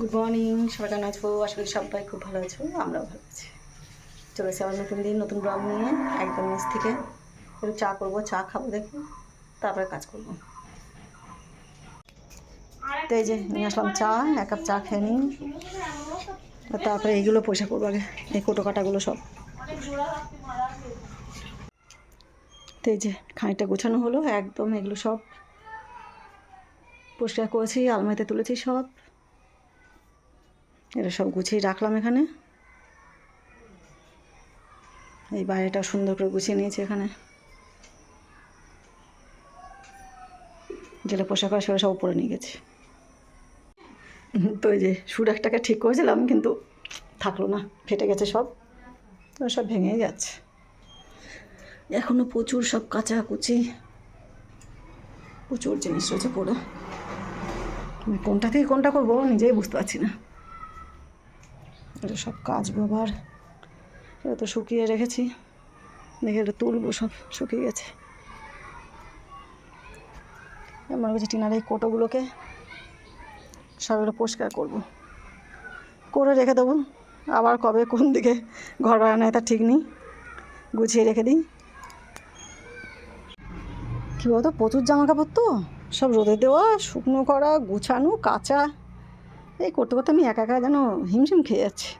Good morning সবাই কেমন আছো? আশা করি সবাই খুব ভালো আছো, আমরাও ভালো আছি। চলে এসে আবার নতুন দিন, নতুন ব্লগ নিয়ে, একদম নিচ থেকে। একটু চা করব, চা খাব দেখি, তারপরে কাজ করব। তো এই যে, নিয়ে আসলাম চা, এক কাপ চা খেয়ে নিই। তারপরে এইগুলো পয়সা করব আগে, এই কোটো কাটাগুলো সব। তো এই যে, খানিকটা গোছানো হলো, একদম এগুলো সব পরিষ্কার করেছি, আলমারিতে তুলেছি সব। এটা সব গুছিয়ে রাখলাম এখানে। এই বাইরেটা সুন্দর করে গুছিয়ে নিয়েছি এখানে। যেটা পোশাক হয় সেটা সব উপরে নিয়ে গেছি। তো এই যে সুর একটাকে ঠিক করেছিলাম, কিন্তু থাকল না, ফেটে গেছে সব। তো সব ভেঙেই যাচ্ছে। এখনও প্রচুর সব কাঁচা কুচি প্রচুর জিনিস রয়েছে পড়ে। কোনটা থেকে কোনটা করব নিজেই বুঝতে পারছি না। এটা সব কাজ বাবার। এটা তো শুকিয়ে রেখেছি। দেখে এটা তুলবো, সব শুকিয়ে গেছে। আমার কাছে টিনার এই কোটোগুলোকে সবগুলো পরিষ্কার করব। করে রেখে দেবো। আবার কবে কোন দিকে ঘর বানানো তা ঠিক নেই। গুছিয়ে রেখে দিই। কী বলতো, প্রচুর জামা কাপড় তো? সব রোদে দেওয়া, শুকনো করা, গুছানো, কাঁচা। এই করতে করতে আমি একা একা যেন হিমশিম খেয়ে যাচ্ছি।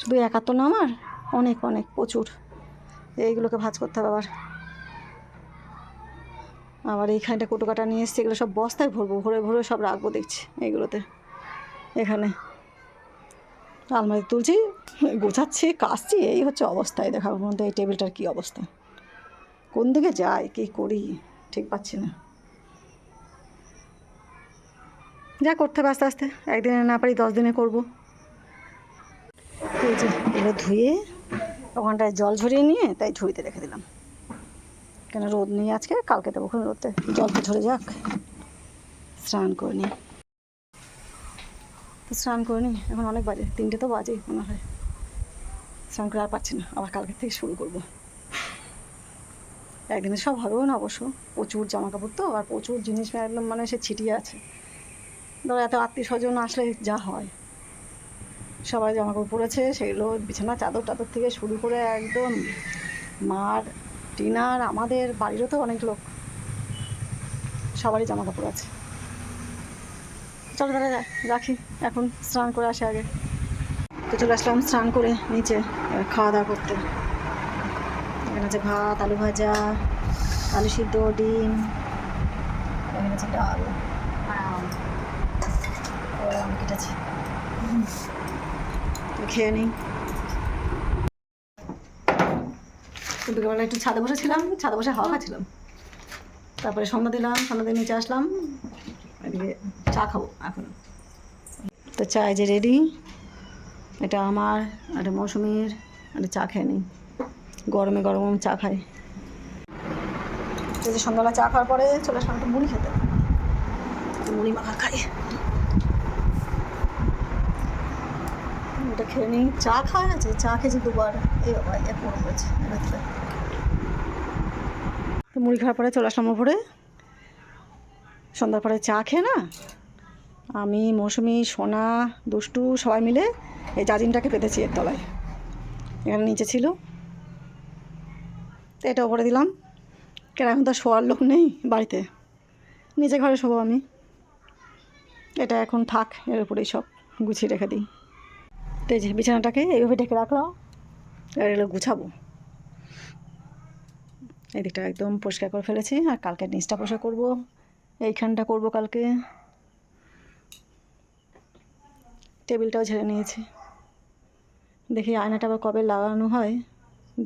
শুধু একা তো না আমার, অনেক অনেক, প্রচুর। এইগুলোকে ভাজ করতে হবে আবার। আবার এইখানটা কোটো কাটা নিয়ে এসছি, এগুলো সব বস্তায় ভরবো, ভরে ভরে সব রাখব দেখছি এইগুলোতে। এখানে আলমারি তুলছি, গোছাচ্ছি, কাচছি, এই হচ্ছে অবস্থায় দেখার মধ্যে এই টেবিলটার কী অবস্থা? কোন দিকে যাই, কী করি, ঠিক পাচ্ছি না। যা করতে হবে আস্তে আস্তে। একদিনে না পারি, দশ দিনে করব। এই যে এগুলো ধুয়ে ওখানটায় জল ঝরিয়ে নিয়ে তাই ঝুড়িতে রেখে দিলাম। কেন রোদ নেই আজকে? কালকে দেবো ওখানে রোদতে জলটা ঝরে যাক। স্নান করে নিই। তো স্নান করে নিই। এখন অনেক বাজে, তিনটে তো বাজে মনে হয়। স্নান করে আর পাচ্ছি না, আবার কালকে থেকে শুরু করব। একদিনে সব হবেও না অবশ্য। প্রচুর জামা কাপড় তো, আর প্রচুর জিনিস একদম মানে সে ছিটিয়ে আছে। ধরো এত আত্মীয় স্বজন আসলে যা হয়। সবাই জামা কাপড় পরেছে, সেগুলো বিছানা, চাদর টাদর থেকে শুরু করে একদম মার, টিনার, আমাদের বাড়িরও তো অনেক লোক। সবারই জামা কাপড় আছে। চলো তাহলে রাখি, এখন স্নান করে আসে আগে। তো চলে আসলাম স্নান করে নিচে খাওয়া দাওয়া করতে। এখানে আছে ভাত, আলু ভাজা, আলু সিদ্ধ, ডিম, এখানে আছে ডাল। খেয়ে নিই। বিকেলবেলা একটু ছাদে বসেছিলাম, ছাদে বসে হাওয়া খাচ্ছিলাম। তারপরে সন্ধ্যা দিলাম, সন্ধ্যা দিয়ে নিচে আসলাম, এদিকে চা খাব এখন। তো চা যে রেডি এটা আমার, এটা মৌসুমির একটা চা খেয়ে নিই। গরমে গরম চা খাই। সন্ধ্যাবেলা চা খাওয়ার পরে চলে আসলাম একটু মুড়ি খেতে। মুড়ি মাখা খাই। এটা খেয়ে নিই। চা খাওয়া আছে চা খেয়েছি দুবার। এই তো মুড়ি খাওয়ার পরে চলে আসলাম ওপরে। সন্ধ্যার পরে চা খেয়ে না, আমি, মৌসুমি, সোনা, দুষ্টু সবাই মিলে এই জাজিমটাকে পেতেছি এর তলায়। এখানে নিচে ছিল। তো এটা ওপরে দিলাম। কেন এখন তো শোয়ার লোক নেই বাড়িতে। নিচে ঘরে শোবো আমি। এটা এখন থাক, এর উপরেই সব গুছিয়ে রেখে দিই। তো এই যে বিছানাটাকে এইভাবে ঢেকে রাখলাম, আর এগুলো গুছাবো। এদিকটা একদম পরিষ্কার করে ফেলেছি, আর কালকে নিচটা পরিষ্কার করব। এইখানটা করব কালকে। টেবিলটাও ঝেড়ে নিয়েছি। দেখি আয়নাটা আবার কবে লাগানো হয়,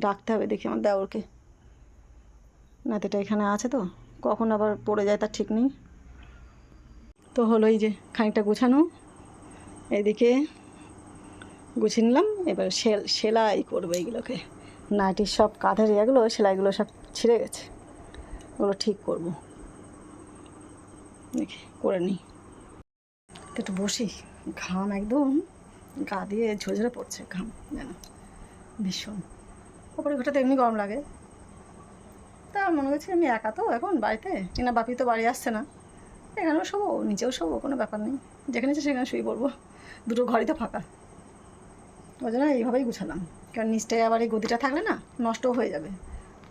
ডাকতে হবে দেখি আমার দেওরকে। নাতিটা এখানে আছে তো, কখন আবার পড়ে যায় তার ঠিক নেই। তো হলো এই যে খানিকটা গুছানো। এদিকে গুছিয়ে নিলাম, এবার সেল সেলাই করব এইগুলোকে নাইটির সব কাঁধের এগুলো, সেলাইগুলো সব ছিঁড়ে গেছে। ওগুলো ঠিক করব। দেখি, করে নিই। একটু বসি। ঘাম একদম, গা দিয়ে ঝরঝরে পড়ছে ঘাম যেন ভীষণ। ওপরে ঘরটাতে এমনি গরম লাগে। তা মনে হচ্ছে আমি একা তো এখন বাড়িতে, কিনা বাপি তো বাড়ি আসছে না। এখানেও শোবো, নিচেও শোবো, কোনো ব্যাপার নেই। যেখানে সেখানে শুয়ে পড়ব। দুটো ঘরই তো ফাঁকা। ওই জন্য এইভাবেই গুছালাম। কারণ নিচটায় আবার এই গদিটা থাকলে না নষ্ট হয়ে যাবে।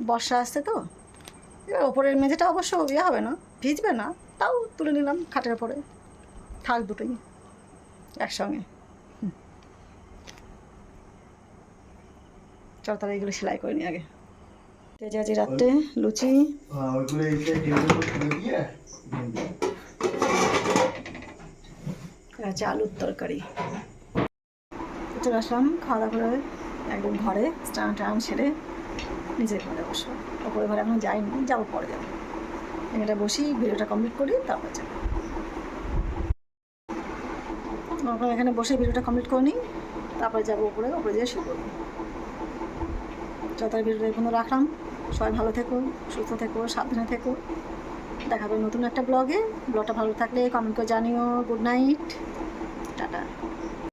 বর্ষা আসছে তো। এবার ওপরের মেঝেটা অবশ্য ইয়ে হবে না ভিজবে না তাও তুলে নিলাম খাটের ওপরে। থাক দুটোই একসঙ্গে। চল তাহলে এগুলো সেলাই করে নি আগে। তেজে আজ রাত্রে লুচি। হ্যাঁ, ওইগুলো এই চলে আসলাম খাওয়া দাওয়া করে একদম ঘরে, স্নান টান সেরে নিজের ঘরে অবশ্য ওপরে ঘরে এখন যাইনি, যাব পরে যাব। এখানটা বসি ভিডিওটা কমপ্লিট করি, তারপর যাব। এখন এখানে বসে ভিডিওটা কমপ্লিট করে নিই, তারপরে যাব উপরে উপরে যেয়ে শুরু করব যতটা ভিডিওটা এখনও রাখলাম, সবাই ভালো থেকো, সুস্থ থেকো, সাবধানে থেকো। দেখা হবে নতুন একটা ব্লগে ব্লগটা ভালো থাকলে কমেন্ট করে জানিও। Good night